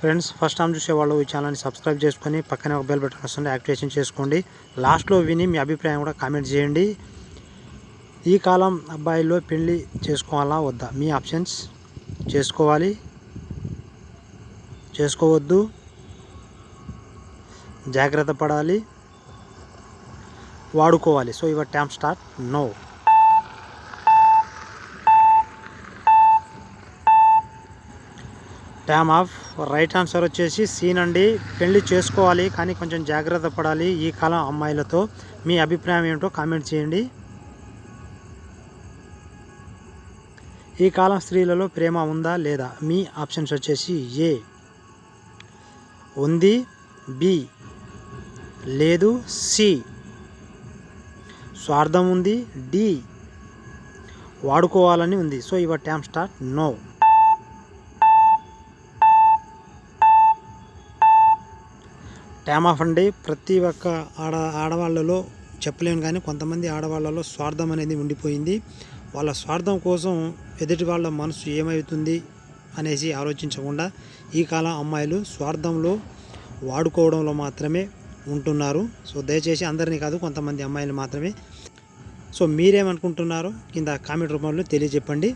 Friends first time చూసేవాళ్ళు ఈ ఛానల్ని సబ్స్క్రైబ్ చేసుకొని పక్కనే ఒక బెల్ బటన్ వస్తుంది యాక్టివేషన్ చేసుకోండి. లాస్ట్లో విని మీ అభిప్రాయం కూడా కామెంట్ చేయండి. ఈ కాలం అబ్బాయిల్లో పెళ్ళి చేసుకోవాలా వద్దా? మీ ఆప్షన్స్ చేసుకోవాలి. చేసుకోవద్దు. జాగ్రత్త పడాలి. వాడుకోవాలి. So your time start now time of right answer వచ్చేసి సీన్ అండి. పెళ్ళి చేసుకోవాలి కానీ కొంచెం జాగ్రత్త పడాలి ఈ కాలం అమ్మాయిలతో. మీ అభిప్రాయం ఏమిటో కామెంట్ చేయండి. ఈ కాలం స్త్రీలలో ప్రేమ ఉందా లేదా? మీ ఆప్షన్స్ వచ్చేసి ఏ ఉంది. బి లేదు. సి స్వార్థం ఉంది. డి వాడుకోవాలని ఉంది. So your time start now time of అండి. ప్రతి ఒక్క ఆడ ఆడవాళ్ళలో చెప్పలేను కానీ కొంతమంది ఆడవాళ్ళలో స్వార్థం అనేది ఉండిపోయింది. వాళ్ళ స్వార్థం కోసం ఎదుటి వాళ్ళ మనసు ఏమవుతుంది అనేసి ఆలోచించకుండా ఈ కాలం అమ్మాయిలు స్వార్థంలో వాడుకోవడంలో మాత్రమే ఉంటున్నారు. సో దయచేసి అందరినీ కాదు కొంతమంది అమ్మాయిలు మాత్రమే. సో మీరేమనుకుంటున్నారో కింద కామెంట్ రూపంలో తెలియజెప్పండి.